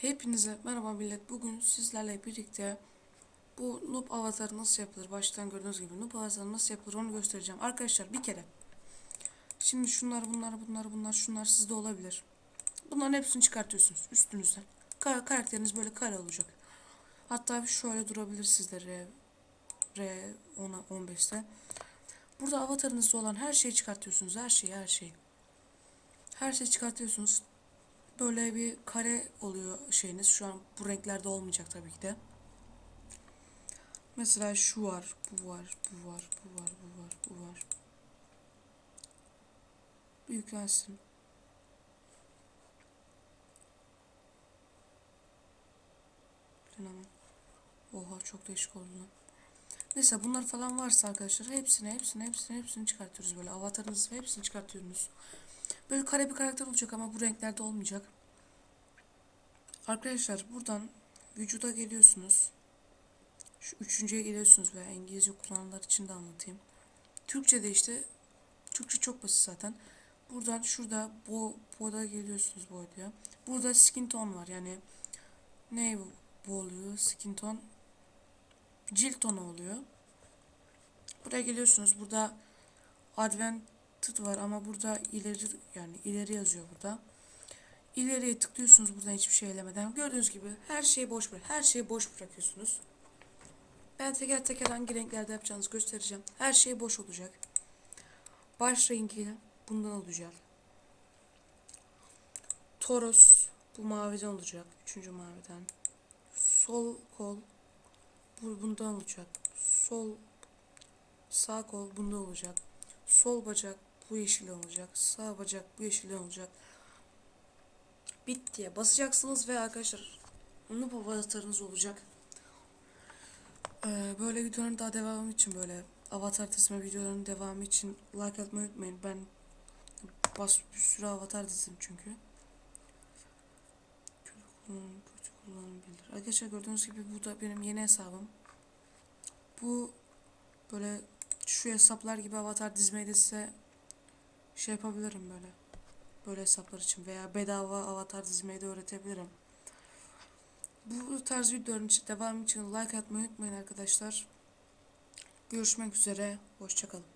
Hepinize merhaba millet. Bugün sizlerle birlikte bu noob avatarı nasıl yapılır? Baştan gördüğünüz gibi noob avatarı nasıl yapılır onu göstereceğim. Arkadaşlar bir kere. Şimdi şunlar bunlar bunlar bunlar şunlar sizde olabilir. Bunların hepsini çıkartıyorsunuz üstünüzden. Ka karakteriniz böyle kare olacak. Hatta şöyle durabilir sizde R, R 10'a 15'te. Burada avatarınızda olan her şeyi çıkartıyorsunuz. Her şeyi her şeyi. Her şeyi çıkartıyorsunuz böyle bir kare oluyor şeyiniz. Şu an bu renklerde olmayacak tabii ki de. Mesela şu var, bu var, bu var, bu var, bu var, bu var. Bir Yüklensin. Ama. Oha çok değişik oldu lan. Neyse bunlar falan varsa arkadaşlar hepsini hepsini hepsini hepsini çıkartıyoruz böyle avatarınızı hepsini çıkartıyorsunuz. Böyle kare bir karakter olacak ama bu renklerde olmayacak. Arkadaşlar buradan vücuda geliyorsunuz. Şu üçüncüye geliyorsunuz veya İngilizce kullananlar için de anlatayım. Türkçe'de işte Türkçe çok basit zaten. Buradan şurada bo boda geliyorsunuz boya. Burada skin tone var yani ne bu oluyor? Skin tone cilt tonu oluyor. Buraya geliyorsunuz. Burada advented var ama burada ileri yani ileri yazıyor burada. İleriye tıklıyorsunuz buradan hiçbir şey elemeden. Gördüğünüz gibi her şeyi boş bırak. Her şeyi boş bırakıyorsunuz. Ben teker teker hangi renklerde yapacağınızı göstereceğim. Her şey boş olacak. Baş rengi bundan olacak. Toros bu maviden olacak. Üçüncü maviden. Sol kol bu bundan olacak. Sol sağ kol bunda olacak. Sol bacak bu yeşil olacak. Sağ bacak bu yeşil olacak bit diye basacaksınız ve arkadaşlar noob avatarınız olacak. Ee, böyle videoların daha devamı için böyle avatar dizme videolarının devamı için like atmayı unutmayın. Ben bas bir sürü avatar dizdim çünkü. Kötü kullanım, kötü kullanım bildir. Arkadaşlar gördüğünüz gibi bu da benim yeni hesabım. Bu böyle şu hesaplar gibi avatar dizmeyi de size şey yapabilirim böyle böyle hesaplar için veya bedava avatar dizmeyi de öğretebilirim. Bu tarz videoların için devam için like atmayı unutmayın arkadaşlar. Görüşmek üzere. Hoşçakalın.